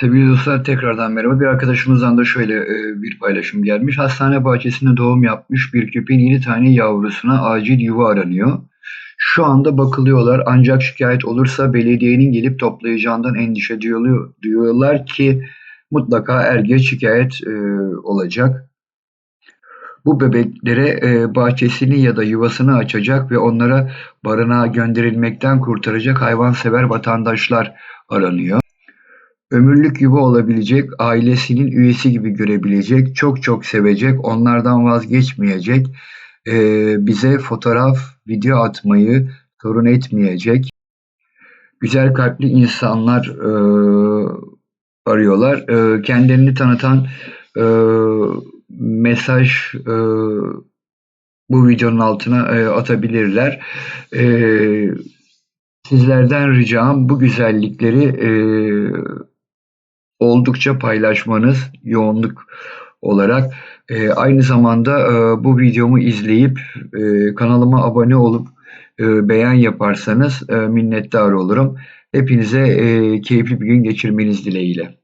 Sevgili dostlar tekrardan merhaba. Bir arkadaşımızdan da şöyle e, bir paylaşım gelmiş. Hastane bahçesinde doğum yapmış bir köpeğin 7 tane yavrusuna acil yuva aranıyor. Şu anda bakılıyorlar ancak şikayet olursa belediyenin gelip toplayacağından endişe duyuluyor, duyuyorlar ki mutlaka er şikayet e, olacak. Bu bebeklere e, bahçesini ya da yuvasını açacak ve onlara barınağa gönderilmekten kurtaracak hayvansever vatandaşlar aranıyor. Ömürlük yuva olabilecek, ailesinin üyesi gibi görebilecek, çok çok sevecek, onlardan vazgeçmeyecek, e, bize fotoğraf, video atmayı sorun etmeyecek, güzel kalpli insanlar e, arıyorlar. E, kendilerini tanıtan mesaj bu videonun altına atabilirler. Sizlerden ricam bu güzellikleri e, oldukça paylaşmanız yoğunluk olarak. E, aynı zamanda e, bu videomu izleyip e, kanalıma abone olup e, beğen yaparsanız e, minnettar olurum. Hepinize e, keyifli bir gün geçirmeniz dileğiyle.